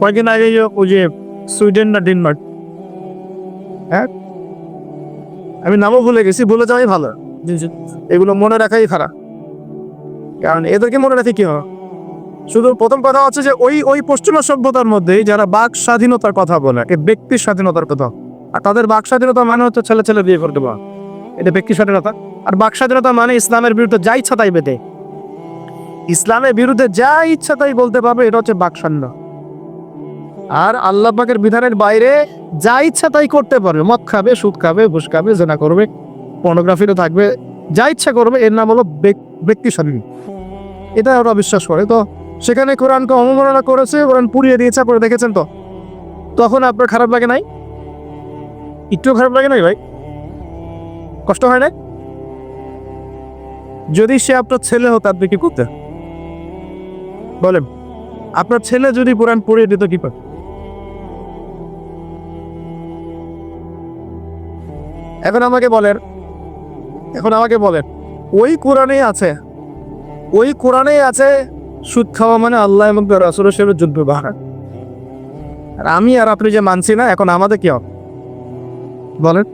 কয়েকদিন আগে ওই যে সুইডেন না ডেনমার্ক হ্যাঁ আমি নামও ভুলে গেছি ভুলে যাওয়াই ভালো এগুলো মনে রাখাই খারাপ কারণ এদেরকে মনে রাখি কি হয় শুধু প্রথম কথা হচ্ছে যে ওই ওই পশ্চিমা সভ্যতার মধ্যেই যারা বাক স্বাধীনতার কথা বলে এ ব্যক্তির স্বাধীনতার কথা আর তাদের বাক স্বাধীনতা মানে হচ্ছে ছেলে ছেলে বিয়ে করতে পারে এটা ব্যক্তি স্বাধীনতা আর বাক স্বাধীনতা মানে ইসলামের বিরুদ্ধে যা ইচ্ছা তাই বেঁধে ইসলামের বিরুদ্ধে যা ইচ্ছা তাই বলতে পারবে এটা হচ্ছে বাক স্বাধীনতা আর আল্লাহ পাকের বিধানের বাইরে যা ইচ্ছা তাই করতে পারবে। মদ খাবে, সুদ খাবে, ঘুষ খাবে, জেনা করবে পর্নোগ্রাফিতে থাকবে, যা ইচ্ছা করবে। এর নাম হলো ব্যক্তি স্বাধীন। এটা ওরা বিশ্বাস করে। তো সেখানে কোরআনকে অবমাননা করেছে, কোরআন পুড়িয়ে দিয়েছে, আপনারা দেখেছেন তো? তখন আপনার খারাপ লাগে নাই? একটু খারাপ লাগে নাই ভাই? কষ্ট হয় না যদি সে আপনার ছেলে হতো, আপনি কি করতেন? বলেন, আপনার ছেলে যদি কোরআন পড়িয়ে দিত কি পারে এখন আমাকে বলেন, এখন আমাকে বলেন, ওই কোরআনে আছে, ওই কোরআনেই আছে সুদ খাওয়া মানে আল্লাহ এবং রাসুল হিসেবে যুদ্ধ বাহার আর আমি আর আপনি যে মানছি না, এখন আমাদের কি হবে? বলেন।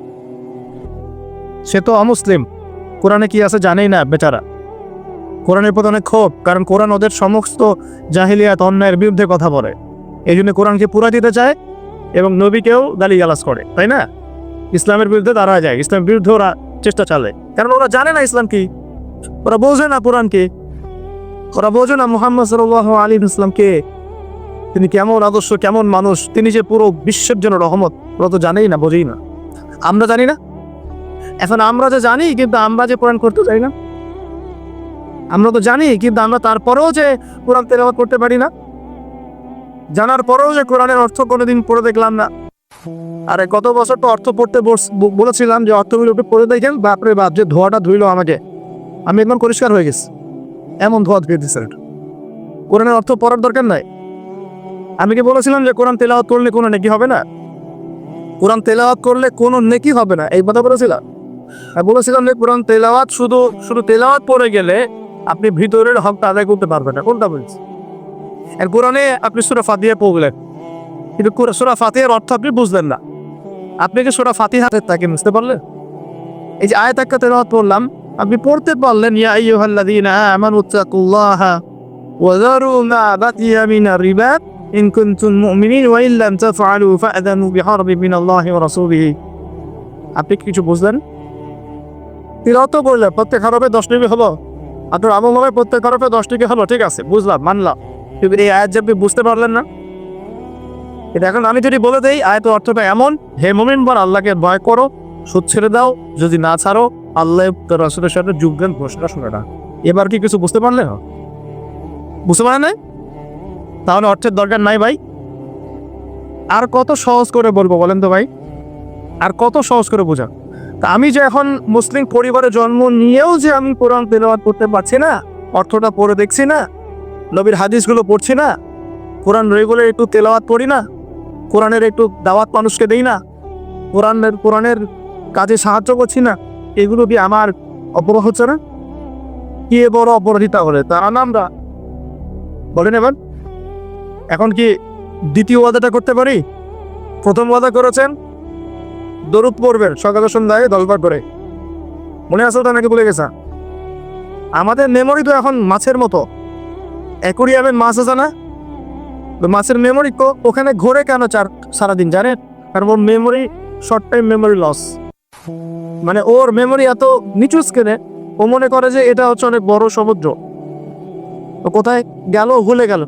সে তো অমুসলিম। কোরআনে কি আছে জানেই না, বেচারা। কোরআনের প্রতি অনেক ক্ষোভ, কারণ কোরআন ওদের সমস্ত জাহিলিয়াত, অন্যায়ের বিরুদ্ধে কথা বলে। এই জন্য কোরআনকে পুরা দিতে চায় এবং নবীকেও গালি গালাজ করে, তাই না? ইসলামের বিরুদ্ধে দাঁড়া যায়, ইসলামের বিরুদ্ধে ওরা চেষ্টা চালে কারণ ওরা জানে না ইসলাম কি, ওরা বোঝে না কোরআন কি, ওরা বোঝে না মোহাম্মদ সাল্লাহ আলী ইসলামকে তিনি কেমন আদর্শ, কেমন মানুষ, তিনি যে পুরো বিশ্বের জন্য রহমত, ওরা তো জানেই না, বোঝেই না। আমরা জানি না? এখন আমরা যে জানি, কিন্তু আমরা যে কোরআন করতে চাই না? আমরা তো জানি, কিন্তু আমরা তারপরেও যে কোরআন তেলাওয়াত করতে পারি না? জানার পরেও যে কোরআনের অর্থ কোনোদিন পড়ে দেখলাম না। আরে গত বছর তো অর্থ পড়তে বলেছিলাম যে অর্থ একটু পড়ে দেখেন। বাপরে বাপ, যে ধোয়াটা ধুইলো আমাকে। আমি একদম পরিষ্কার হয়ে গেছি। এমন ধোয়া ধুয়ে দিচ্ছে কোরআনের অর্থ পড়ার দরকার নাই। আমি কি বলেছিলাম যে কোরআন তেলাওয়াত করলে কোনো নেকি হবে না? কোরআন তেলাওয়াত করলে কোনো নেকি হবে না। এই কথা বলেছিলাম। আর বলেছিলাম যে কোরআন তেলাওয়াত শুধু শুধু তেলাওয়াত পড়ে গেলে আপনি ভিতরের হকটা আদায় করতে পারবেন না। কোনটা বলছি? আর কোরআনে আপনি সুরা ফাতিহা পড়লেন। কিন্তু সুরা ফাতিহার অর্থ আপনি বুঝলেন না। আপনি কি সুরা ফাতিহাতে তাকে বুঝতে পারলেন? এই যে আয়াত একটা তেলাওয়াত পড়লাম আপনি পড়তে পারলেন, ইয়া আইয়ুহাল্লাযীনা আমানু তাকুল্লাহা ওয়া যারু মা বাকিয়া মিনার রিবা ইন কুনতুম মুমিনিন ওয়া ইন লাম তাফআলু ফাআযানু বিহারবিন মিনাল্লাহি ওয়া রাসূলিহি। আপনি কিছু বুঝলেন? তিলাওয়াত করলেন, প্রত্যেক হরফে দশ টিকে হলো। আপনার আমল নামে প্রত্যেক হরফে দশ টিকে হলো, ঠিক আছে, বুঝলাম, মানলাম। এই আয়াত যে আপনি বুঝতে পারলেন না এটা এখন আমি যদি বলে দেই, আয়াত অর্থটা এমন, হে মোমিন বল আল্লাহকে ভয় করো, সুদ ছেড়ে দাও, যদি না ছাড়ো, আল্লাহ রসুলের সাথে যোগদান ঘোষণা শুনে না। এবার কি কিছু বুঝতে পারলে? বুঝতে পারে না তাহলে অর্থের দরকার নাই ভাই। আর কত সহজ করে বলব বলেন তো ভাই? আর কত সহজ করে বোঝা। তা আমি যে এখন মুসলিম পরিবারে জন্ম নিয়েও যে আমি কোরআন তেলাওয়াত করতে পারছি না, অর্থটা পড়ে দেখছি না, নবীর হাদিসগুলো পড়ছি না, কোরআন রেগুলার একটু তেলাওয়াত পড়ি না কোরআনের একটু দাওয়াত মানুষকে দেই না? কোরআনের কোরআনের কাজে সাহায্য করছি না? এগুলো কি আমার অপরাধ হচ্ছে না? কি বড় অপরাধিতা হলে তা আমরা বলেন এবার। এখন কি দ্বিতীয় ওয়াদাটা করতে পারি? প্রথম ওয়াদা করেছেন, দরুদ পড়বেন, সকালে সন্ধ্যায় দলবার করে। মনে আছে ওটা নাকি ভুলে গেছে? আমাদের মেমোরি তো এখন মাছের মতো। অ্যাকোরিয়ামের মাছ আছে না? মাছের মেমোরি ওখানে ঘোরে কেন চার সারাদিন জানেন কারণ ওর memory short time memory loss মানে ওর মেমোরি এত নিচু স্কেলে ও মনে করে যে এটা হচ্ছে অনেক বড় সমুদ্র। তো কোথায়? গেল ভুলে গেল।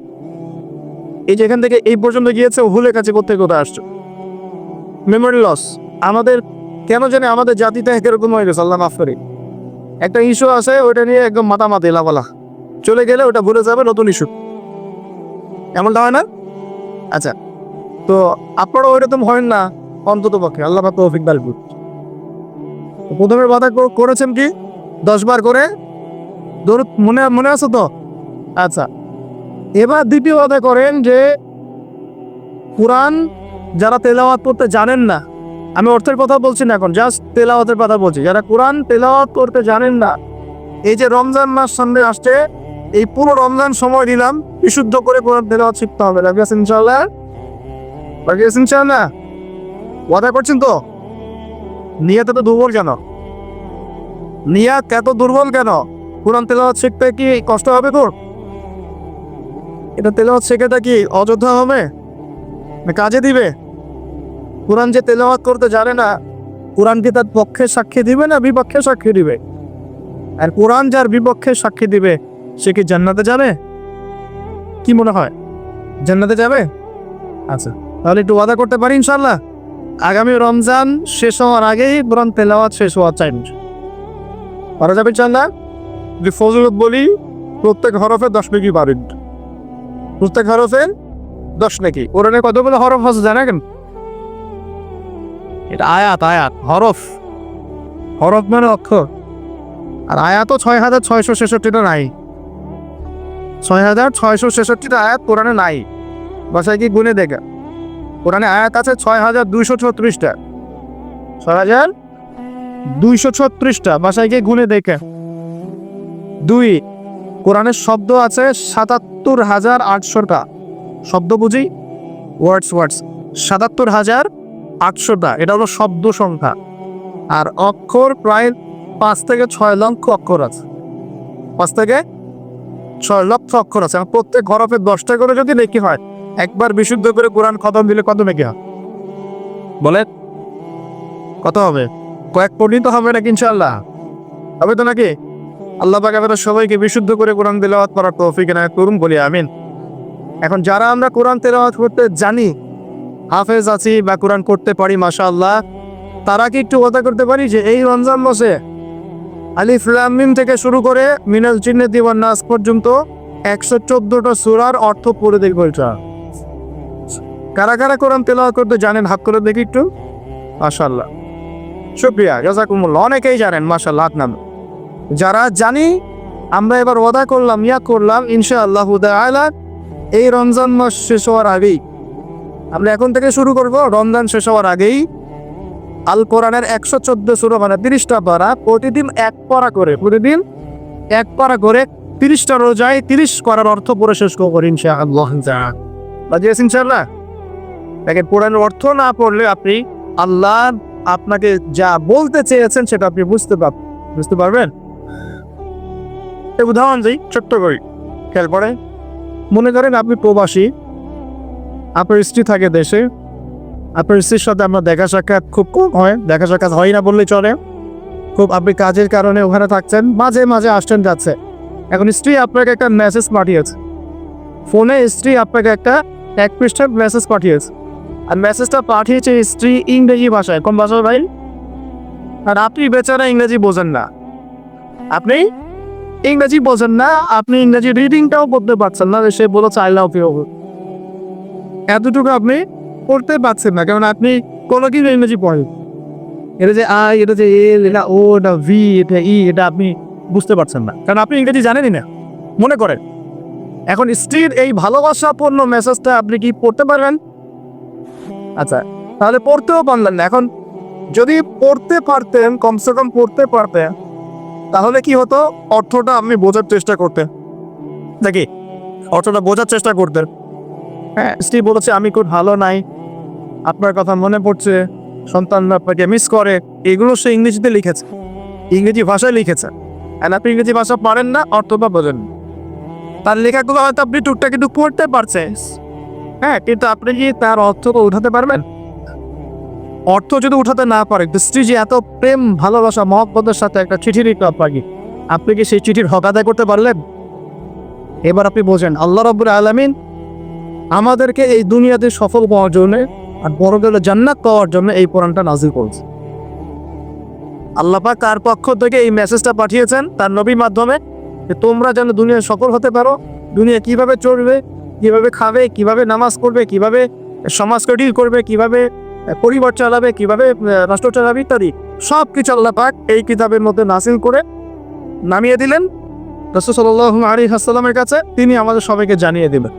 এই যে এখান থেকে এই পর্যন্ত গিয়েছে, ও ভুলে কাছে কোথায় কোথায় আসছো? মেমোরি লস আমাদের, কেন জানি আমাদের জাতিটা এরকম হয়ে গেছে, আল্লাহ মাফ করি। একটা ইস্যু আছে, ওইটা নিয়ে একদম মাতামাতি লাভালা চলে গেলে ওটা ভুলে যাবে, নতুন ইস্যু এমনটা হয় না? আচ্ছা তো আপনারা ওইরকম হয় না, অন্তত পক্ষে। আল্লাহ তৌফিক দাল প্রথমে বাধা করেছেন কি? দশ বার করে? দরুদ মনে মনে আছে তো? আচ্ছা এবার দ্বিতীয় কথা করেন যে, কোরআন যারা তেলাওয়াত করতে জানেন না, আমি অর্থের কথা বলছি না এখন জাস্ট তেলাওয়াতের কথা বলছি, যারা কোরআন তেলাওয়াত করতে জানেন না, এই যে রমজান মাস সামনে আসছে এই পুরো রমজান সময় দিলাম বিশুদ্ধ করে কোরআন তেলাওয়াত শিখতে হবে। রাবি আছেন ইনশাআল্লাহ? রাবি আছেন ইনশাআল্লাহ? ওয়াদা করছেন তো? নিয়াত এত দুর্বল কেন? নিয়াত এত দুর্বল কেন? কোরআন তেলাওয়াত শিখতে কি কষ্ট হবে তোর? এটা তেলাওয়াত শেখাটা কি অযোধ্যা হবে? না কাজে দিবে? কোরআন যে তেলাওয়াত করতে জানে না, কোরআন তার পক্ষে সাক্ষী দিবে না বিপক্ষে সাক্ষী দিবে? আর কোরআন যার বিপক্ষে সাক্ষী দিবে সে কি জান্নাতে যাবে? কি মনে হয়? জান্নাতে যাবে? আচ্ছা তাহলে একটু ওয়াদা করতে পারি ইনশাল্লাহ আগামী রমজান শেষ হওয়ার আগেই কোরআন তেলাওয়াত শেষ হওয়ার চাই। পারা যাবে ইনশাল্লাহ যদি ফজলত বলি, প্রত্যেক হরফে দশ নাকি পারেন প্রত্যেক হরফে দশ নাকি? কোরআনে কতগুলো হরফ আছে জানা কেন এটা আয়াত আয়াত, হরফ। হরফ মানে অক্ষর। আর আয়াতও ছয় হাজার ছয়শো ছেষট্টিটা নাই। ছয় হাজার ছয়শো ছেষট্টিটা আয়াত কোরআনে নাই। বাসায় কি গুনে দেখে। কোরআনে আয়াত আছে ছয় হাজার দুইশো ছত্রিশটা। ছয় হাজার দুইশো ছত্রিশটা। বাসায় গিয়ে গুনে দেখে। দুই, কোরআনের শব্দ আছে সাতাত্তর হাজার আটশোটা। শব্দ বুঝি? ওয়ার্ডস ওয়ার্ডস সাতাত্তর হাজার আটশোটা। এটা হলো শব্দ সংখ্যা। আর অক্ষর প্রায় পাঁচ থেকে ছয় লক্ষ অক্ষর আছে। পাঁচ থেকে ছয় লক্ষ অক্ষর আছে। প্রত্যেক হরফে দশটা করে যদি নেকি হয়, একবার বিশুদ্ধ করে কোরআন খতম দিলে কত নেকি হয়? বলে কত হবে? কয়েক কোটি তো হবে নাকি ইনশাল্লাহ হবে তো নাকি? আল্লাহ পাক আমাদের সবাইকে বিশুদ্ধ করে কোরআন তেলাওয়াত করার তৌফিক না করুন, বলি আমিন। এখন যারা আমরা কোরআন তেলাওয়াত করতে জানি, হাফেজ আছি বা কোরআন করতে পারি, মাশাআল্লাহ, তারা কি একটু কথা করতে পারি যে এই রমজান মাসে আলিফ লাম মিম থেকে শুরু করে মিনাল চিহ্নে দিবার নাস পর্যন্ত একশো চোদ্দটা সুরার অর্থ পড়ে দেখব এটা। কারা কারা কোরআন তেলাওয়াত করতে জানেন হাত করে দেখি একটু? মাশাআল্লাহ। শুক্রিয়া জাজাকুমুল্লাহ অনেকেই জানেন, মাশাআল্লাহ, হাত নাম যারা জানি, আমরা এবার ওদা করলাম, ইয়া করলাম, ইনশাআল্লাহ আল্লাহ এই রমজান মাস শেষ হওয়ার আগেই। আমরা এখন থেকে শুরু করব, রমজান শেষ হওয়ার আগেই। আল কোরআনের একশো চোদ্দ সুরো মানে তিরিশটা পারা, প্রতিদিন এক পারা করে, প্রতিদিন এক পারা করে তিরিশটা রোজায় তিরিশ করার অর্থ পরে শেষ করব ইনশাআল্লাহ। দেখেন, কোরআনের অর্থ না পড়লে আপনি আল্লাহ আপনাকে যা বলতে চেয়েছেন সেটা আপনি বুঝতে পার, বুঝতে পারবেন? উদাহরণ দিই, ছোট্ট করি। খেয়াল পরে মনে করেন আপনি প্রবাসী, আপনার স্ত্রী থাকে দেশে আপনার স্ত্রীর সাথে আমরা দেখা সাক্ষাৎ খুব কম হয়, দেখা সাক্ষাৎ হয় না বললেই চলে। খুব আপনি কাজের কারণে ওখানে থাকছেন, মাঝে মাঝে আসছেন যাচ্ছে। এখন স্ত্রী আপনাকে একটা মেসেজ পাঠিয়েছে। ফোনে স্ত্রী আপনাকে একটা এক পৃষ্ঠার মেসেজ পাঠিয়েছে। আর মেসেজটা পাঠিয়েছে স্ত্রী ইংরেজি ভাষায়। কোন ভাষায় ভাই? আর আপনি বেচারা ইংরেজি বোঝেন না। আপনি ইংরেজি বোঝেন না, আপনি ইংরেজি রিডিংটাও করতে পারছেন না, সে বলেছে আই লাভ ইউ এতটুকু আপনি পড়তে পারছেন না। কারণ আপনি কোনো কিছু ইংরেজি পড়েন এটা যে আই, এটা যে এল, এটা ও, এটা ভি এটা ই এটা আপনি বুঝতে পারছেন না। কারণ আপনি ইংরেজি জানেনই না। মনে করেন। এখন স্ত্রীর এই ভালোবাসাপূর্ণ মেসেজটা আপনি কি পড়তে পারবেন? আচ্ছা তাহলে পড়তেও পারলেন না। এখন যদি পড়তে পারতেন, কমসে কম পড়তে পারতেন, তাহলে কি হতো? অর্থটা আপনি বোঝার চেষ্টা করতেন। দেখি অর্থটা বোঝার চেষ্টা করতেন। হ্যাঁ স্ত্রী বলেছে, আমি খুব ভালো নাই। আপনার কথা মনে পড়ছে সন্তান আপনাকে মিস করে। এগুলো সে ইংরেজিতে লিখেছে। ইংরেজি ভাষায় লিখেছে। আর আপনি ইংরেজি ভাষা পারেন না অর্থটা বোঝেন না। তার লেখাগুলো হয়তো আপনি টুকটাক একটু পড়তে পারছেন। হ্যাঁ কিন্তু আপনি কি তার অর্থকে উঠাতে পারবেন? অর্থ যদি উঠাতে না পারে স্ত্রী যে এত প্রেম, ভালোবাসা, মহব্বতের সাথে একটা চিঠি লিখলো আপনাকে, আপনি কি সেই চিঠির হক আদায় করতে পারলেন? এবার আপনি বোঝেন, আল্লাহ রব্বুল আলমিন আমাদেরকে এই দুনিয়াতে সফল পাওয়ার জন্য আর বড় গেলে জান্নাত পাওয়ার জন্য এই কোরআনটা নাজিল করেছে। আল্লাপাক তার পক্ষ থেকে এই মেসেজটা পাঠিয়েছেন? তার নবীর মাধ্যমে। যে তোমরা যেন দুনিয়ায় সফল হতে পারো, দুনিয়া কীভাবে চলবে, কীভাবে খাবে, কীভাবে নামাজ পড়বে, কীভাবে সমাজকে ডিল করবে, কীভাবে পরিবার চালাবে, কীভাবে রাষ্ট্র চালাবে ইত্যাদি সব কিছু আল্লাহ পাক এই কিতাবের মধ্যে নাসিল করে নামিয়ে দিলেন। রসুল সাল্লাহ আলী হাসালামের কাছে তিনি আমাদের সবাইকে জানিয়ে দিবেন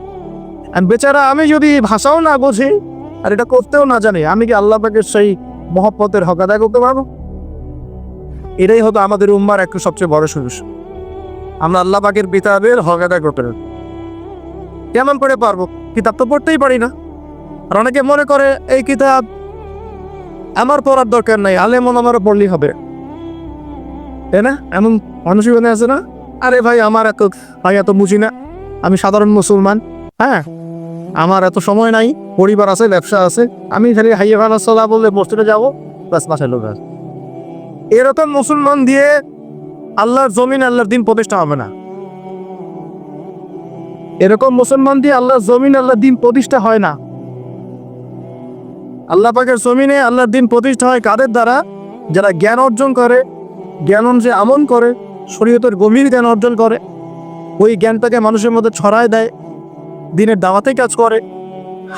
বেচারা, আমি যদি ভাষাও না বুঝি, আর এটা করতেও না জানি, আমি কি আল্লাহ পাকের সেই মহব্বতের হক আদায় করতে পারব? এটাই হতো আমাদের উম্মার একটা সবচেয়ে বড় সমস্যা আমরা আল্লাহ পাকের কিতাবের হক আদায় করতে পারব। কেমন করে পারব? কিতাব তো পড়তেই পারি না। আর অনেকে মনে করে, এই কিতাব আমার পড়ার দরকার নাই, আলেমন আমারও পড়লেই হবে। তাই না? এমন মানুষই মনে আছে না? আরে ভাই, আমার এত, ভাই, এত বুঝি না। আমি সাধারণ মুসলমান। হ্যাঁ। আমার এত সময় নাই, পরিবার আছে, ব্যবসা আছে, আমি খালি হাইয়ে ভালো সলা বললে মসজিদে যাব বাস মাসের লোক। এরকম মুসলমান দিয়ে আল্লাহর জমিন আল্লাহর দিন প্রতিষ্ঠা হবে না। এরকম মুসলমান দিয়ে আল্লাহর জমিন আল্লাহর দিন প্রতিষ্ঠা হয় না। আল্লাহ পাকের জমিনে আল্লাহর দিন প্রতিষ্ঠা হয় কাদের দ্বারা? যারা জ্ঞান অর্জন করে, জ্ঞান অনুযায়ী আমল করে, শরীয়তের গভীর জ্ঞান অর্জন করে, ওই জ্ঞানটাকে মানুষের মধ্যে ছড়ায় দেয় দিনের দাওয়াতে কাজ করে,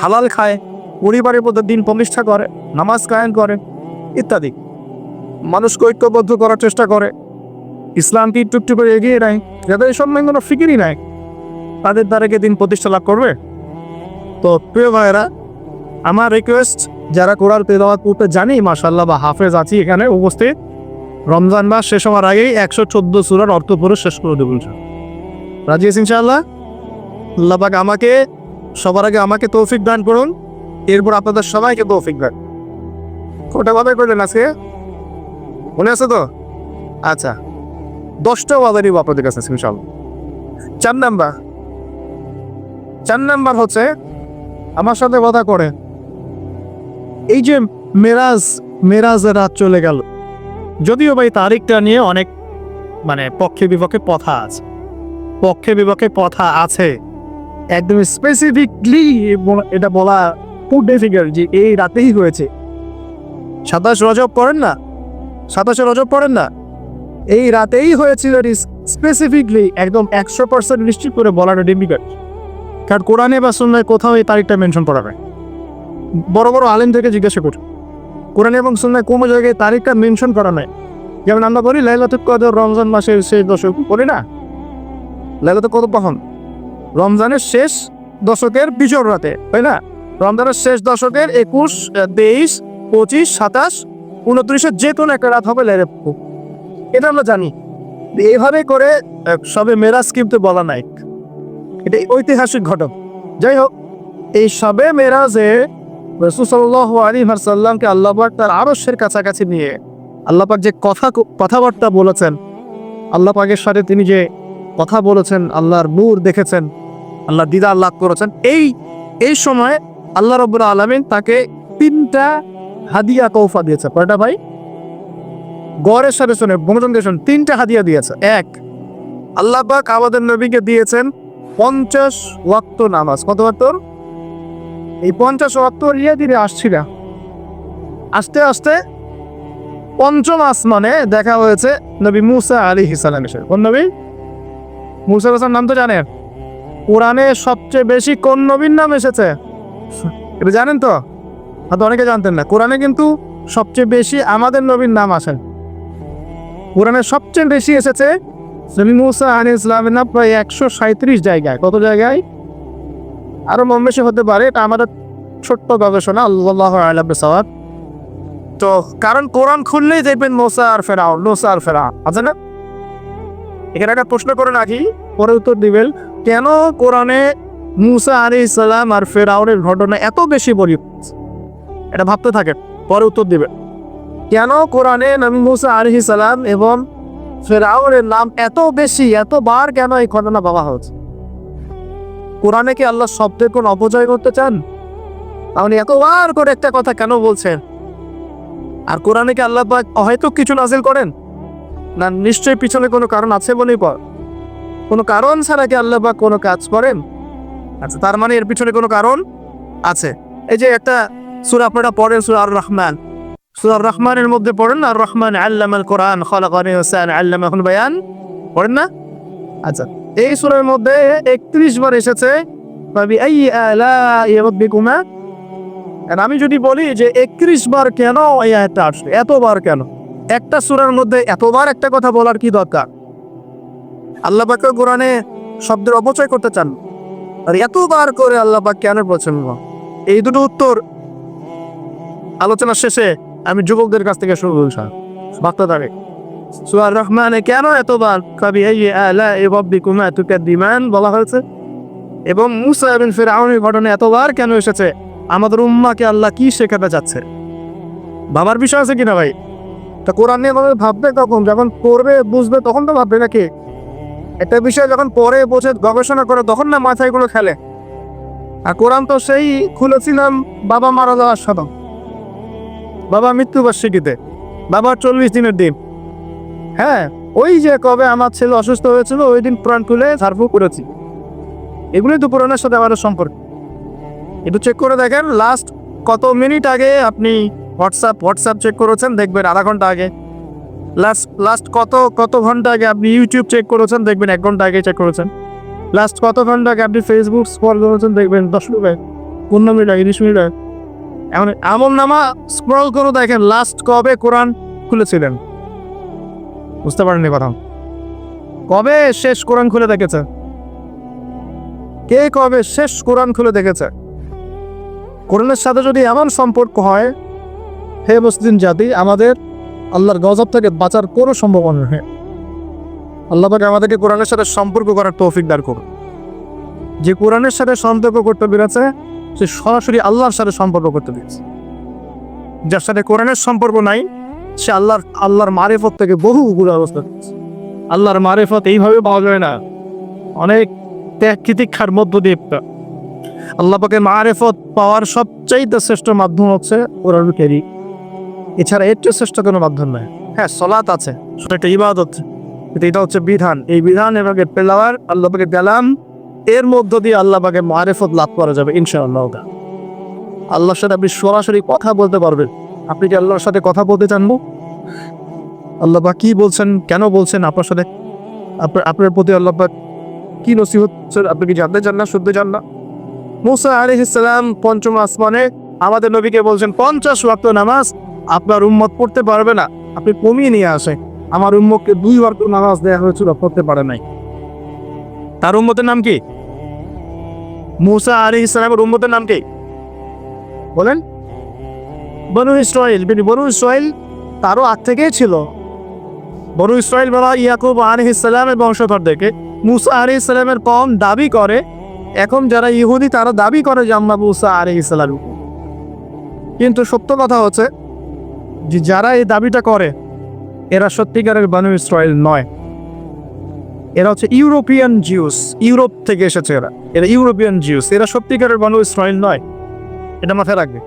হালাল খায়, পরিবারের মধ্যে দিন প্রতিষ্ঠা করে, নামাজ কায়েম করে, ইত্যাদি। মানুষকে ঐক্যবদ্ধ করার চেষ্টা করে। ইসলামকে একটু করে এগিয়ে নেয়, যাদের এসব নিয়ে কোনো ফিকিরই নাই তাদের দ্বারা কি দিন প্রতিষ্ঠা লাভ করবে? তো প্রিয় ভাইয়েরা, আমার রিকোয়েস্ট যারা কোরআন তেলাওয়াত করতে জানি মাশাল্লাহ বা হাফেজ আছি এখানে উপস্থিত, রমজান মাস শেষ হওয়ার আগেই একশো চোদ্দ সুরার অর্থ শেষ করে দেবো ইনশাআল্লাহ। রাজি আছি ইনশাআল্লাহ? আল্লাহ পাক আমাকে, সবার আগে আমাকে তৌফিক দান করুন। এরপর আপনাদের সবাইকে তৌফিক দান। কোটা ভাবে করলেন আজকে? মনে আছে তো? আচ্ছা দশটা ওয়াদারই আপনাদের কাছে আছে চার নাম্বার। চার নাম্বার হচ্ছে, আমার সাথে কথা করে এই যে মেরাজ মেরাজের রাত চলে গেল। যদিও ভাই তারিখটা নিয়ে অনেক মানে পক্ষে বিপক্ষে কথা আছে। পক্ষে বিপক্ষে কথা আছে। একদম স্পেসিফিকলি এটা বলা খুব ডিফিকাল্ট যে এই রাতেই হয়েছে। সাতাশ রজব পড়েন না? সাতাশে রজব পড়েন না? এই রাতেই হয়েছিল স্পেসিফিকলি একদম একশো পার্সেন্ট নিশ্চিত করে বলাটা ডিফিকাল্ট কারণ কোরআনে বা সুন্নায় কোথাও এই তারিখটা মেনশন করা হয়। বড় বড় আলেম থেকে জিজ্ঞাসা করুন কোরআন এবং সুন্নায় কোনো জায়গায় তারিখটা মেনশন করা নাই। যেমন আমরা বলি লাইলাতুল কদর রমজান মাসের শেষ দশক, বলি না? লাইলাতুল কদর কখন? রমজানের শেষ দশকের বিজর রাতে, তাই না? রমজানের শেষ দশকের একুশ তেইশ, পঁচিশ, সাতাশ উনত্রিশের যে কোনো একটা রাত হবে লাইলাতুল এটা আমরা জানি। এইভাবে করে সবে মেরাজ কিন্তু বলা নাই। এটা ঐতিহাসিক ঘটক। যাই হোক, এই সবে মেরাজে রসুসল্লাহ আলী সাল্লামকে আল্লাহবাক তার আরস্যের কাছাকাছি নিয়ে আল্লাপাক যে কথা, কথাবার্তা বলেছেন, আল্লাহ পাকের সাথে তিনি যে কথা বলেছেন, আল্লাহর নূর দেখেছেন আল্লাহ দিদার লাভ করেছেন। এই এই সময় আল্লাহ রব্বুল আলমিন তাকে তিনটা হাদিয়া কৌফা দিয়েছে। কয়টা ভাই? গড়ের সাথে শুনে মনোজন শুনে, তিনটা হাদিয়া দিয়েছে। এক, আল্লাহ আমাদের নবীকে দিয়েছেন পঞ্চাশ ওয়াক্ত নামাজ। কত ওয়াক্ত? এই পঞ্চাশ ওয়াক্ত ধীরে আসছি না। আস্তে আস্তে পঞ্চম আসমানে দেখা হয়েছে নবী মুসা আলী হিসালামের সাথে। কোন নবী? মুসা হাসান নাম তো জানেন। কোরআনে সবচেয়ে বেশি কোন নবীর নাম এসেছে? এটা জানেন তো? হয়তো অনেকে জানতেন না। কোরআনে কিন্তু সবচেয়ে বেশি আমাদের নবীর নাম আসেন কোরআনে সবচেয়ে বেশি এসেছে নবী মুসা আলী ইসলামের নাম প্রায় একশো সাঁত্রিশ জায়গায়। কত জায়গায়? আরও কম বেশি হতে পারে। এটা আমাদের ছোট্ট গবেষণা, আল্লাহ আলাম তো কারণ কোরআন খুললেই দেখবেন মোসা আর ফেরাও নোসা আর ফেরা আছে না? এখানে একটা প্রশ্ন করে রাখি, পরে উত্তর দিবেন, কেন কোরআনে মুসা আলী ইসলাম আর ফেরাউনের ঘটনা এত বেশি বলি এটা ভাবতে থাকেন, পরে উত্তর দিবেন। কেন কোরআনে মুসা আলী সালাম এবং ফেরাউনের নাম এত বেশি, এতবার কেন এই ঘটনা বলা হচ্ছে কোরআনে কি আল্লাহ শব্দের কোন অপচয় করতে চান? তাহলে এতবার করে একটা কথা কেন বলছেন? আর কোরআনে কি আল্লাহ হয়তো কিছু নাজিল করেন? না, নিশ্চয়ই পিছনে কোনো কারণ আছে বলেই পর কোনো কারণ ছাড়া কি আল্লাহ পাক কোনো কাজ করেন? আচ্ছা তার মানে এর পিছনে কোনো কারণ আছে। এই যে একটা সুরা আপনারা পড়েন, সুরা আর রহমান সুরা রহমানের মধ্যে পড়েন আর রহমান আল্লাম আল কোরআন, খলাকানি হোসেন আল্লাম এখন বায়ান। পড়েন না? আচ্ছা এই সুরের মধ্যে একত্রিশ বার এসেছে আমি যদি বলি যে একত্রিশ বার কেন এই আয়াতটা আসবে এতবার কেন? একটা সুরার মধ্যে এতবার একটা কথা বলার কি দরকার? আল্লাহ পাকে কোরআনে শব্দের অপচয় করতে চান। আর এতবার করে আল্লাহ পাক কেন বলছেন এই দুটো উত্তর আলোচনা শেষে আমি যুবকদের কাছ থেকে শুরু বলছি বার্তা দাঁড়ে সুয়ার রহমানে কেন এতবার কবি তুকাদ্দিমান বলা হয়েছে? এবং মুসা এবং ফেরাউনের ঘটনা এতবার কেন এসেছে? আমাদের উম্মাকে আল্লাহ কি শেখাতে যাচ্ছে বাবার বিষয় আছে কিনা ভাই? তা কোরআন নিয়ে ভাবে ভাববে তখন যখন পড়বে, বুঝবে, তখন তো ভাববে নাকি? একটা বিষয় যখন পড়ে বসে গবেষণা করে, তখন না মাথায়গুলো খেলে। আর কোরআন তো সেই খুলেছিলাম, বাবা মারা যাওয়ার সাথে বাবা মৃত্যুবার্ষিকীতে, বাবার চল্লিশ দিনের দিন। হ্যাঁ ওই যে কবে আমার ছেলে অসুস্থ হয়েছিল, ওই দিন কোরআন খুলে ঝাড়ফু করেছি। এগুলোই তো কোরআনের সাথে আমাদের সম্পর্ক। একটু চেক করে দেখেন লাস্ট কত মিনিট আগে আপনি হোয়াটসঅ্যাপ হোয়াটসঅ্যাপ চেক করেছেন, দেখবেন আধা ঘণ্টা আগে। লাস্ট লাস্ট কত কত ঘণ্টা আগে আপনি ইউটিউব চেক করেছেন, দেখবেন এক ঘণ্টা আগে চেক করেছেন। লাস্ট কত ঘণ্টা আগে আপনি ফেসবুক স্ক্রল করেছেন, দেখবেন দশ মিনিট পনেরো মিনিট আগে, তিরিশ মিনিট আগে। এমন নামা স্ক্রল করে, দেখেন লাস্ট কবে কোরআন খুলেছিলেন। বুঝতে পারেননি কথা। কবে শেষ কোরআন খুলে দেখেছে? কে কবে শেষ কোরআন খুলে দেখেছে? কোরআনের সাথে যদি এমন সম্পর্ক হয় হে মুসলিম জাতি, আমাদের আল্লাহর গজব থেকে বাঁচার কোনো সম্ভাবনা নেই। আল্লাহ পাকে আমাদেরকে কোরআনের সাথে সম্পর্ক করার তৌফিক দান করুন। যে কোরআনের সাথে সম্পর্ক করতে পেরেছে, সে সরাসরি আল্লাহর সাথে সম্পর্ক করতে পেরেছে। যার সাথে কোরআনের সম্পর্ক নাই, সে আল্লাহর আল্লাহর মারেফত থেকে বহু গুলো অবস্থা আল্লাহর মারেফত এইভাবে পাওয়া যায় না। অনেক ত্যাগ তিতিক্ষার মধ্য দিয়ে আল্লাহ পাকে মারেফত পাওয়ার সবচাইতে শ্রেষ্ঠ মাধ্যম হচ্ছে কোরআন কেরি এছাড়া এর চেয়ে শ্রেষ্ঠ কোনো মাধ্যম নয় হ্যাঁ সলাত আছে। একটা ইবাদত। এটা হচ্ছে বিধান। এই বিধান এভাবে পেলাওয়ার আল্লাহ পাকে পেলাম এর মধ্য দিয়ে আল্লাহ পাকে মারেফত লাভ করা যাবে, ইনশাআল্লাহ। আল্লাহর সাথে আপনি সরাসরি কথা বলতে পারবেন। আপনি কি আল্লাহর সাথে কথা বলতে চানবো আল্লাহ কি বলছেন, কেন বলছেন? আপনার সাথে আপনার আপনার প্রতি আল্লাহ পাক কি নসিহত? আপনি কি জানতে চান না, শুনতে চান না? মুসা আলাইহিস ইসলাম পঞ্চম আসমানে আমাদের নবীকে বলছেন, পঞ্চাশ ওয়াক্ত নামাজ আপনার উম্মত পড়তে পারবে না। আপনি কমিয়ে নিয়ে আসে আমার উম্মতকে দুই ওয়াক্ত নামাজ দেওয়া হয়েছিল, পড়তে পারে নাই। তার উম্মতের নাম কি? মুসা আলী ইসলামের উম্মতের নাম কি? বলেন। বনু ইসরায়েল বনু ইসরায়েল তারও আগ থেকেই ছিল। বনু ইসরায়েল বলা ইয়াকুব আলী ইসলামের বংশধরদেরকে মুসা আলী ইসলামের কম দাবি করে। এখন যারা ইহুদি তারা দাবি করে যে আমরা মুসা আলী ইসলাম কিন্তু সত্য কথা হচ্ছে যে যারা এই দাবিটা করে, এরা সত্যিকারের বানু ইসরায়েল নয়। এরা হচ্ছে ইউরোপিয়ান জিউস, ইউরোপ থেকে এসেছে এরা। এরা ইউরোপিয়ান জিউস, এরা সত্যিকারের বানু ইসরায়েল নয়। এটা মাথায় রাখবে।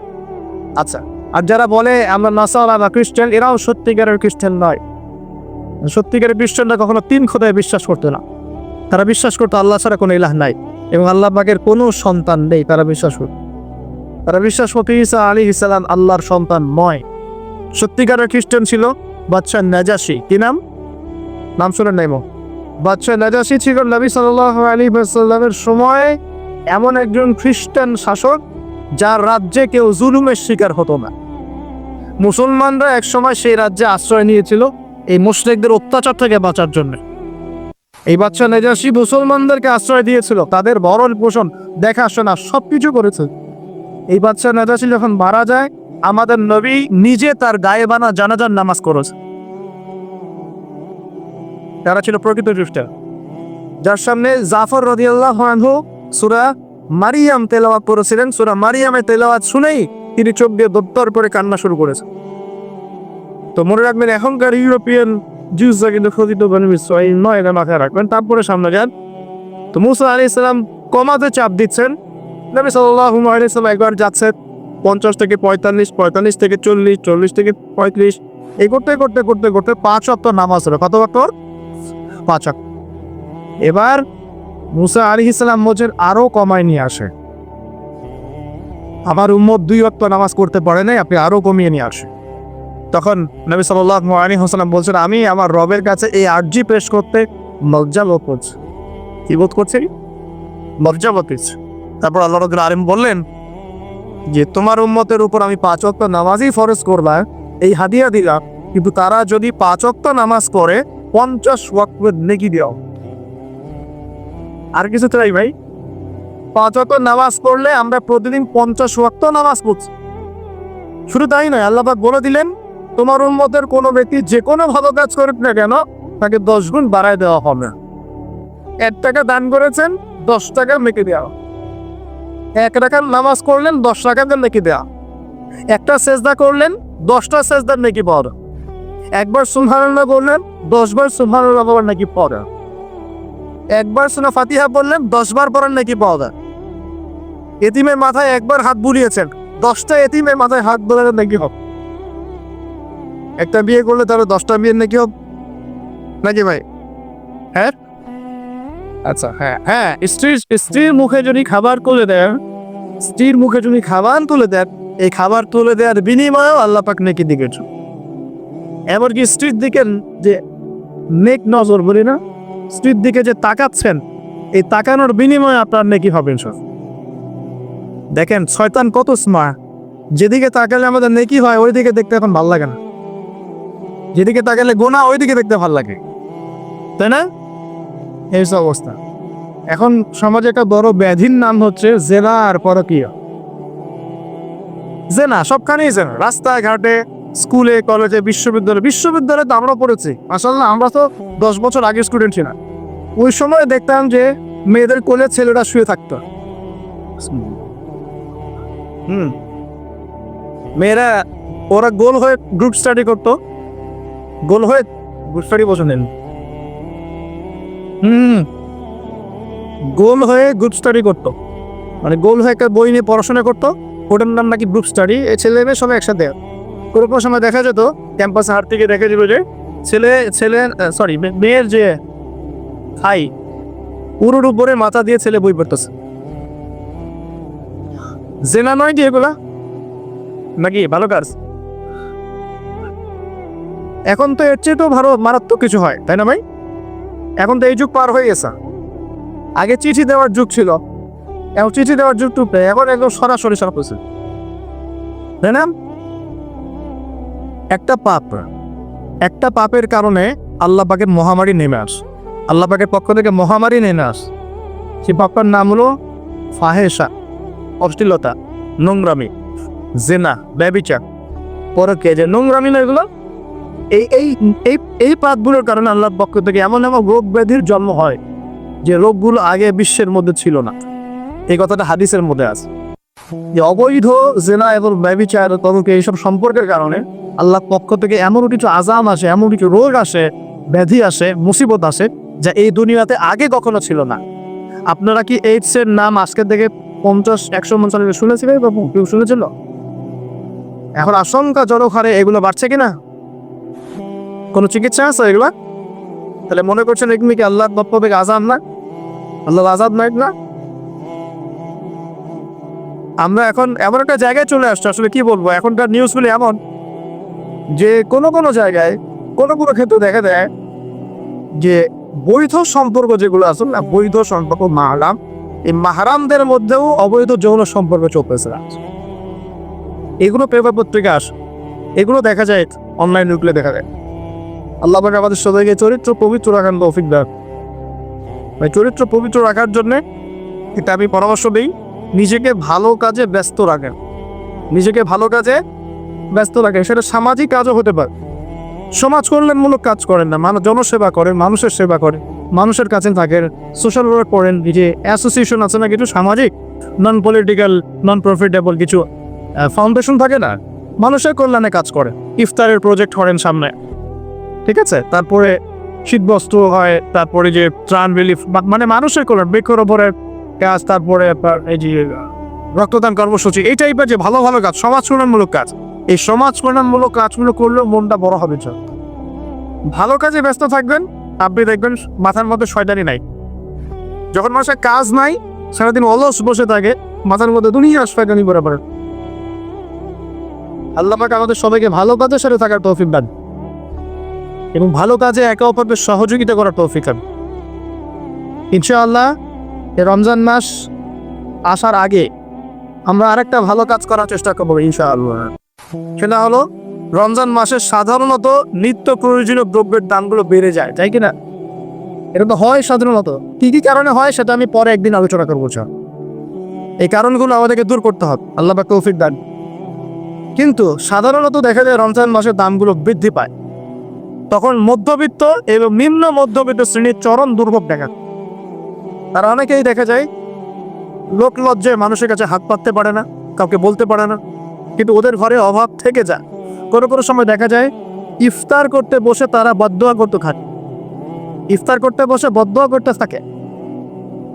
আচ্ছা আর যারা বলে আমরা নাসারা বা খ্রিস্টান, এরাও সত্যিকারের খ্রিস্টান নয়। সত্যিকারের খ্রিস্টানরা কখনো তিন খোদায় বিশ্বাস করতো না। তারা বিশ্বাস করতো আল্লাহ ছাড়া কোনো ইলাহ নাই, এবং আল্লাহ পাকের কোনো সন্তান নেই, তারা বিশ্বাস করত। তারা বিশ্বাস করতো ঈসা আলী ইসালাম আল্লাহর সন্তান নয়। সত্যিকারের খ্রিস্টান ছিল বাচ্চা নাজাসি। কি নাম? নাম শুনেন নাই মো। বাচ্চা নাজাসি ছিল নবী সাল্লাহ আলী সাল্লামের সময় এমন একজন খ্রিস্টান শাসক, যার রাজ্যে কেউ জুলুমের শিকার হতো না। মুসলমানরা একসময় সেই রাজ্যে আশ্রয় নিয়েছিল এই মুশরিকদের অত্যাচার থেকে বাঁচার জন্য। এই বাচ্চা নেজাসি মুসলমানদেরকে আশ্রয় দিয়েছিল, তাদের ভরণ পোষণ দেখাশোনা সবকিছু করেছে। এই বাচ্চা নেজাসি যখন মারা যায় আমাদের নবী নিজে তার গায়ে বানা জানাজার নামাজ করেছে তারা ছিল প্রকৃত খ্রিস্টান যার সামনে জাফর রদিয়াল্লাহ সুরা মারিয়াম তেলাওয়াত করেছিলেন। সুরা মারিয়ামের তেলাওয়াত শুনেই তিনি চোখ দিয়ে দপ্তর করে কান্না শুরু করেছেন। তো মনে রাখবেন, এখনকার ইউরোপিয়ান জিউসরা কিন্তু খোদিত ইসরাইল নয় এটা মাথায় রাখবেন। তারপরে সামনে যান। তো মুসা আলি ইসলাম কমাতে চাপ দিচ্ছেন। নবী সাল্লাহ আলাইসাল্লাম একবার যাচ্ছেন। পঞ্চাশ থেকে পঁয়তাল্লিশ পঁয়তাল্লিশ থেকে চল্লিশ চল্লিশ থেকে পঁয়ত্রিশ। এই করতে করতে করতে করতে পাঁচ অক্ট নামাজ হলো। কত অক্ট পাঁচ অক্ট এবার মুসা আলী ইসলাম মোজের আরও কমায় নিয়ে আসে। আমার উম্মত দুই অক্ত নামাজ করতে পারে নাই, আপনি আরও কমিয়ে নিয়ে আসে। তখন নবী সাল্লাহ আলী হোসালাম বলছেন, আমি আমার রবের কাছে এই আর্জি পেশ করতে লজ্জা বোধ করছি। কি বোধ করছি লজ্জা বোধ তারপর আল্লাহ রদুল আলিম বললেন যে তোমার উম্মতের উপর আমি পাঁচ অক্ত নামাজই ফরজ করলাম এই হাদিয়া দিলাম। কিন্তু তারা যদি পাঁচ অক্ত নামাজ করে পঞ্চাশ ওয়াক্তের নেকি দেওয়া আর কিছু চাই ভাই? পাঁচ নামাজ পড়লে আমরা প্রতিদিন পঞ্চাশ ওয়াক্ত নামাজ পড়ছি। শুধু তাই নয় আল্লাপাক বলে দিলেন, তোমার উন্মতের কোনো ব্যক্তি যে কোনো ভালো কাজ করুক না কেন, তাকে দশ গুণ বাড়ায় দেওয়া হবে। এক টাকা দান করেছেন, দশ টাকা মেকে দেওয়া এক টাকার নামাজ করলেন, দশ টাকাকে নেকি দেয়া। একটা সেজদা করলেন, দশটা সেজদার নেকি পাওয়া। একবার সুলহানুল্লাহ বললেন, দশবার সুলহানুল্লাহ বাবার নাকি পাওয়া একবার সুনা ফাতিহা বললেন দশবার পড়ার নাকি পাওয়া এতিমের মাথায় একবার হাত বুলিয়েছেন, দশটা এতিমের মাথায় হাত বোলার নাকি হবে একটা বিয়ে করলে তাহলে দশটা বিয়ের নাকি হবে নাকি ভাই? হ্যাঁ? আচ্ছা হ্যাঁ হ্যাঁ স্ত্রীর স্ত্রীর মুখে যদি খাবার তুলে দেন, স্ত্রীর মুখে যদি খাবার তুলে দেন, এই খাবার তুলে দেওয়ার বিনিময়েও আল্লাহ পাক নেকি দিকেছ এমনকি স্ত্রীর দিকে যে নেক নজর, বলি না, স্ত্রীর দিকে যে তাকাচ্ছেন, এই তাকানোর বিনিময়ে আপনার নেকি হবেন সব দেখেন, শয়তান কত স্মার্ট যেদিকে তাকালে আমাদের নেকি হয় ওই দিকে দেখতে এখন ভালো লাগে না। যেদিকে তাকালে গোনা ওই দিকে দেখতে ভালো লাগে। তাই না? এই অবস্থা। এখন সমাজে একটা বড় ব্যাধির নাম হচ্ছে জেনা আর পরকীয়। জেনা, সবখানেই জেনা। রাস্তায় ঘাটে স্কুলে, কলেজে, বিশ্ববিদ্যালয়ে বিশ্ববিদ্যালয়ে তো আমরা পড়েছি। আসলে আমরা তো দশ বছর আগে স্টুডেন্ট ছিলাম। ওই সময় দেখতাম যে মেয়েদের কোলে ছেলেরা শুয়ে থাকতো। হুম। মেয়েরা, ওরা গোল হয়ে গ্রুপ স্টাডি করতো। গোল হয়ে গ্রুপ স্টাডি বোঝেন হুম। গোল হয়ে গ্রুপ স্টাডি করতো। মানে গোল হয়ে একটা বই নিয়ে পড়াশোনা করতো। ওটার নাম নাকি গ্রুপ স্টাডি এই ছেলে মেয়ে সবাই একসাথে। কোনো সময় দেখা যেত ক্যাম্পাসে হাট থেকে দেখা যেত যে, ছেলে ছেলে সরি মেয়ের যে হাই পুরোর উপরে মাথা দিয়ে ছেলে বই পড়তেছে। জেনা নয় কি এগুলা? নাকি ভালো কাজ? এখন তো এর চেয়ে তো ভালো, মারাত্মক কিছু হয়, তাই না ভাই? এখন তো এই যুগ পার হয়ে গেছে। আগে চিঠি দেওয়ার যুগ ছিল। এখন চিঠি দেওয়ার যুগ টুক এখন একদম সরাসরি সব কিছু তাই না? একটা পাপ। একটা পাপের কারণে আল্লাহ মহামারী নেমে আস। আল্লাহ পাকের পক্ষ থেকে মহামারী নেমে আস। সেই পাপটার নাম হলো ফাহেসা অশ্লীলতা, নোংরামি, জেনা, ব্যবিচার। পরে কে? যে নোংরামি না এগুলো এই এই এই এই পাপগুলোর কারণে আল্লাহর পক্ষ থেকে এমন এমন রোগ ব্যাধির জন্ম হয় যে রোগগুলো আগে বিশ্বের মধ্যে ছিল না। এই কথাটা হাদিসের মধ্যে আছে। যে অবৈধ জেনা এবং ব্যবিচার তদকে এইসব সম্পর্কের কারণে আল্লাহ পক্ষ থেকে এমন কিছু আজাম আসে, এমন কিছু রোগ আসে, ব্যাধি আসে, মুসিবত আসে যা এই দুনিয়াতে আগে কখনো ছিল না। আপনারা কি এইডস এর নাম আজকের থেকে পঞ্চাশ, একশো আগে শুনেছিলেন বা কেউ শুনেছিল? এখন আশঙ্কা জনক হারে এগুলো বাড়ছে কিনা? কোনো চিকিৎসা আছে এগুলা? তাহলে মনে করছেন এগুলি কি আল্লাহর পক্ষ থেকে আজাব না? আল্লাহ আজাদ নাই না? আমরা এখন এমন একটা জায়গায় চলে আসছি, আসলে কি বলব? এখনকার নিউজগুলি এমন যে কোনো কোনো জায়গায় কোনো কোনো ক্ষেত্রে দেখা দেয় যে বৈধ সম্পর্ক যেগুলো আছে না, বৈধ সম্পর্ক মাহারাম, এই মাহারামদের মধ্যেও অবৈধ যৌন সম্পর্ক চলতেছে এগুলো পেপার পত্রিকা আসে এগুলো দেখা যায় অনলাইন ঢুকলে দেখা যায়। আল্লাহ পাক আমাদের সবাইকে চরিত্র পবিত্র রাখার তৌফিক দেন। ভাই, চরিত্র পবিত্র রাখার জন্যে এটা আমি পরামর্শ দিই, নিজেকে ভালো কাজে ব্যস্ত রাখেন। নিজেকে ভালো কাজে ব্যস্ত রাখেন, সেটা সামাজিক কাজও হতে পারে। সমাজ কল্যাণমূলক কাজ করেন না, মানুষ জনসেবা করেন, মানুষের সেবা করেন, মানুষের কাছে থাকেন সোশ্যাল ওয়ার্ক করেন যে অ্যাসোসিয়েশন আছে না কিছু সামাজিক নন পলিটিক্যাল নন প্রফিটেবল কিছু ফাউন্ডেশন থাকে না, মানুষের কল্যাণে কাজ করেন। ইফতারের প্রজেক্ট করেন সামনে। ঠিক আছে? তারপরে শীতবস্ত্র হয়, তারপরে যে ত্রাণ রিলিফ মানে মানুষের কল্যাণ বৃক্ষরোপণের কাজ তারপরে এই যে রক্তদান কর্মসূচি, এই টাইপের যে ভালো ভালো কাজ, সমাজ কল্যাণমূলক কাজ, এই সমাজ কল্যাণমূলক কাজগুলো করলেও মনটা বড় হবে চল ভালো কাজে ব্যস্ত থাকবেন, আপনি দেখবেন মাথার মধ্যে শয়তানি নাই। যখন মানুষের কাজ নাই, সারাদিন অলস বসে থাকে, মাথার মধ্যে দুনিয়া শয়তানি করে পড়ে আল্লাহ আমাদের সবাইকে ভালো কাজের সাথে থাকার তৌফিক দান। এবং ভালো কাজে একে অপরকে সহযোগিতা করার তৌফিক দান ইনশাআল্লাহ রমজান মাস আসার আগে আমরা আরেকটা ভালো কাজ করার চেষ্টা করব ইনশাআল্লাহ। সেটা হলো, রমজান মাসে সাধারণত নিত্য প্রয়োজনীয় দ্রব্যের দামগুলো বেড়ে যায়, তাই কিনা এটা তো হয় সাধারণত। কি কি কারণে হয় সেটা আমি পরে একদিন আলোচনা করব চল। এই কারণগুলো আমাদেরকে দূর করতে হবে, আল্লাহ পাক তৌফিক দান। কিন্তু সাধারণত দেখা যায় রমজান মাসের দামগুলো বৃদ্ধি পায়। তখন মধ্যবিত্ত এবং নিম্ন মধ্যবিত্ত শ্রেণির চরম দুর্ভোগ দেখা। তারা অনেকেই দেখা যায়, লোক লজ্জায় মানুষের কাছে হাত পাততে পারে না, কাউকে বলতে পারে না, কিন্তু ওদের ঘরে অভাব থেকে যায়। কোনো কোনো সময় দেখা যায়, ইফতার করতে বসে তারা বদোয়া করতে থাকে ইফতার করতে বসে বদোয়া করতে থাকে।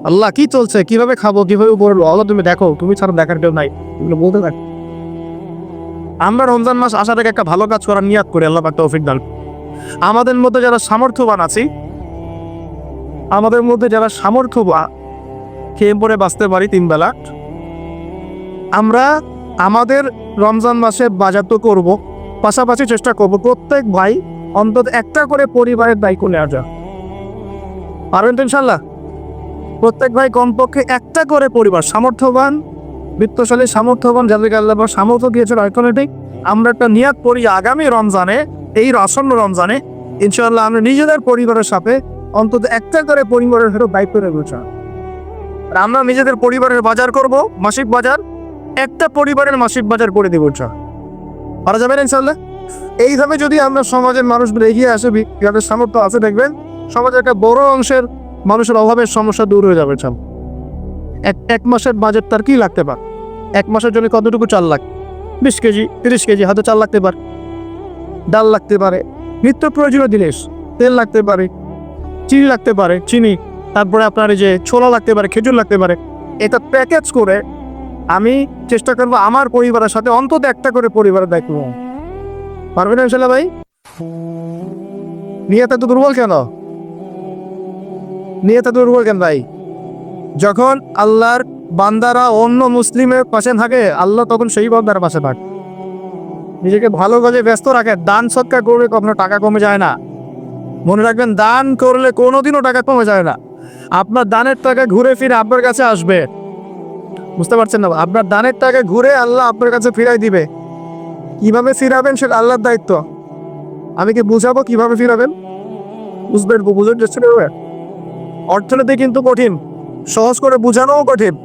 আল্লাহ, কি চলছে? কীভাবে খাব? কীভাবে বলব আল্লাহ, তুমি দেখো, তুমি ছাড়া দেখার কেউ নাই। এগুলো বলতে থাক। আমরা রমজান মাস আসা থেকে একটা ভালো কাজ করার নিয়াত করি, আল্লাহ পাক তৌফিক দান আমাদের মধ্যে যারা সামর্থ্যবান আছি, আমাদের মধ্যে যারা সামর্থ্যবান খেয়ে পরে বাঁচতে পারি তিন বেলা। আমরা আমাদের রমজান মাসে বাজার তো করব, পাশাপাশি চেষ্টা করব প্রত্যেক ভাই অন্তত একটা করে পরিবারের দায়িত্ব নেওয়া যায় পারবেন ইনশাল্লাহ? প্রত্যেক ভাই কমপক্ষে একটা করে পরিবার সামর্থ্যবান, বৃত্তশালী, সামর্থ্যবান, যাদেরকে আল্লাহ সামর্থ্য দিয়েছেন অর্থনৈতিক আমরা একটা নিয়াত করি আগামী রমজানে, এই আসন্ন রমজানে। ইনশাল্লাহ আমরা নিজেদের পরিবারের সাথে অন্তত একটা করে পরিবারের ফেরত দায়িত্ব নেব আর আমরা নিজেদের পরিবারের বাজার করব, মাসিক বাজার। একটা পরিবারের মাসিক বাজার করে দেবো চা পারা যাবে না ইনশাল্লাহ এইভাবে যদি আমরা সমাজের মানুষগুলো এগিয়ে আসে যাদের সামর্থ্য আছে, দেখবেন সমাজের একটা বড় অংশের মানুষের অভাবের সমস্যা দূর হয়ে যাবে এক এক মাসের বাজেট তার কি লাগতে পারে? এক মাসের জন্য কতটুকু চাল লাগে বিশ কেজি, তিরিশ কেজি, হয়তো চাল লাগতে পারে। ডাল লাগতে পারে। নিত্য প্রয়োজনীয় জিনিস, তেল লাগতে পারে, চিনি লাগতে পারে, চিনি। তারপরে আপনার এই যে ছোলা লাগতে পারে, খেজুর লাগতে পারে। এটা প্যাকেজ করে আমি চেষ্টা করব আমার পরিবারের সাথে অন্তত একটা করে পরিবারের দায়িত্ব। পারবেন ইনশাল্লাহ ভাই? নিয়ে এত দুর্বল কেন? নিয়ে এত দুর্বল কেন ভাই? যখন আল্লাহর বান্দারা অন্য মুসলিমের পাশে থাকে, আল্লাহ তখন সেই বান্দার পাশে থাকে। নিজেকে ভালো কাজে ব্যস্ত রাখে, দান সৎকার করলে কখনো টাকা কমে যায় না। মনে রাখবেন, দান করলে কোনোদিনও টাকা কমে যায় না। আপনার দানের টাকা ঘুরে ফিরে আপনার কাছে আসবে। বুঝতে পারছেন না? আপনার দানের টাকা ঘুরে আল্লাহ আপনার কাছে ফিরাই দিবে। কীভাবে ফিরাবেন সেটা আল্লাহর দায়িত্ব। আমি কি বুঝাবো কীভাবে ফিরাবেন? বুঝবেন করবেন অর্থনীতি কিন্তু কঠিন। সহজ করে বোঝানোও কঠিন।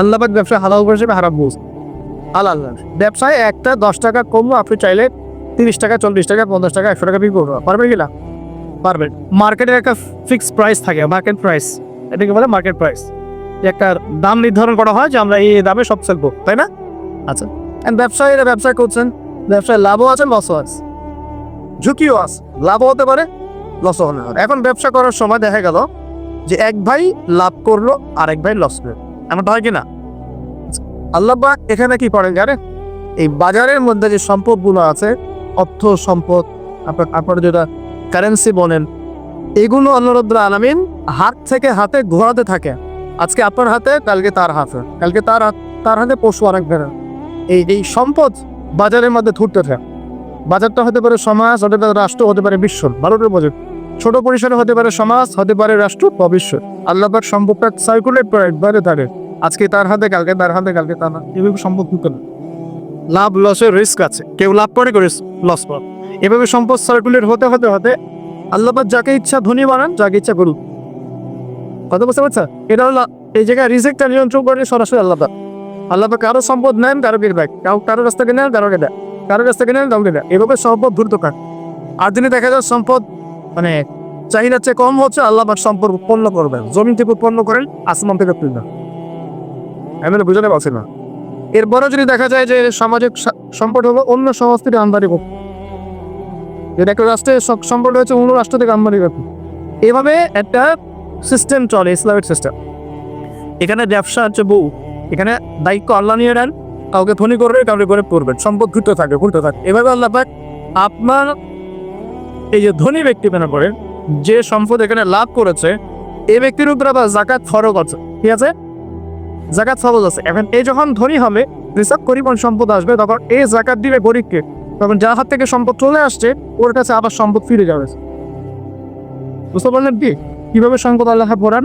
আল্লাহবাদ ব্যবসা হালাল করে হিসেবে হারাম বুঝ হালাল। ব্যবসায় একটা দশ টাকা কমবো আপনি চাইলে তিরিশ টাকা, চল্লিশ টাকা, পঞ্চাশ টাকা, একশো টাকা বিক্রি করব পারবেন। কি না? পারবেন। মার্কেটের একটা ফিক্স প্রাইস থাকে মার্কেট প্রাইস এটাকে বলে মার্কেট প্রাইস একটা দাম নির্ধারণ করা হয় যে আমরা এই দামে সব সেলবো তাই না? আচ্ছা। ব্যবসায়ীরা ব্যবসা করছেন, ব্যবসায় লাভও আছে লসও আছে। ঝুঁকিও আছে, লাভও হতে পারে লসও হতে পারে। এখন ব্যবসা করার সময় দেখা গেল যে এক ভাই লাভ করল আর এক ভাই লস করল। এমনটা হয় কি না। আল্লাহ এখানে কি করেন জানেন? এই বাজারের মধ্যে যে সম্পদগুলো আছে, অর্থ সম্পদ, আপনার আপনার যেটা কারেন্সি বলেন, এগুলো আল্লাহ রব্দুল আলমিন হাত থেকে হাতে ঘোরাতে থাকে। আজকে আপনার হাতে, কালকে তার হাতে। কালকে তার হাত, তার হাতে পশু আরেক বেড়ে। এই এই সম্পদ বাজারের মধ্যে ঘুরতে থাকে। বাজারটা হতে পারে সমাজ, হতে পারে রাষ্ট্র, হতে পারে বিশ্ব। ভারতের বোঝে ছোট পরিসরে হতে পারে সমাজ, হতে পারে রাষ্ট্র বা বিশ্ব। আল্লাহবাক সম্পদটা সার্কুলেট করে একবারে থাকে আজকে তার হাতে, কালকে তার হাতে, কালকে তার এভাবে সম্পদ থাকে। লাভ লসের রিস্ক আছে। কেউ লাভ করে, কেউ লস করে। এভাবে সম্পদ সার্কুলেট হতে হতে হতে আল্লাহবাদ যাকে ইচ্ছা ধনী বানান, যাকে ইচ্ছা করুন কথা বুঝতে পারছেন? এটা হলো এই জায়গায় রিজেক্টটা নিয়ন্ত্রণ করে সরাসরি আল্লাহবাদ আল্লাহবাদ কারও সম্পদ নেন, কারও কে দেয়। কারও কারও রাস্তা থেকে নেন কারোকে দেয়। কারও কাছ থেকে নেন, কাউকে দেয়। এভাবে সম্পদ দ্রুত কাট। আর দিনে দেখা যায় সম্পদ মানে চাহিদা চেয়ে কম হচ্ছে আল্লাহবাদ সম্পদ উৎপন্ন করবেন। জমিন থেকে উৎপন্ন করেন, আসমান থেকে তুলবেন। আমি না বুঝাতে না। এরপরে যদি দেখা যায় যে সামাজিক সম্পদ হলো অন্য সমাজ থেকে আমদানি করতে। যেটা একটা রাষ্ট্রের সম্পদ হয়েছে অন্য রাষ্ট্র থেকে আমদানি করতে। এভাবে একটা সিস্টেম চলে ইসলামিক সিস্টেম এখানে ব্যবসা হচ্ছে বউ। এখানে দায়িত্ব আল্লাহ নিয়ে নেন, কাউকে ধনী করবে কাউকে করে পড়বেন সম্পদ ঘুরতে থাকে ঘুরতে থাকে। এভাবে আল্লাহ পাক আপনার এই যে ধনী ব্যক্তি মনে করেন, যে সম্পদ এখানে লাভ করেছে এই ব্যক্তির উপর আবার জাকাত ফরক আছে। ঠিক আছে? জাকাত ফরজ আছে। এখন এই যখন ধনী হবে, নিসাব পরিমাণ সম্পদ আসবে, তখন এই জাকাত দিবে গরিবকে। তখন যার হাত থেকে সম্পদ চলে আসছে, ওর কাছে আবার সম্পদ ফিরে যাবে। বুঝতে পারলেন কি? কীভাবে সম্পদ আল্লাহ পড়ান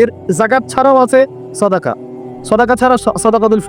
এর জাকাত ছাড়াও আছে সদাকা। সদাকা ছাড়া সদাকাতুল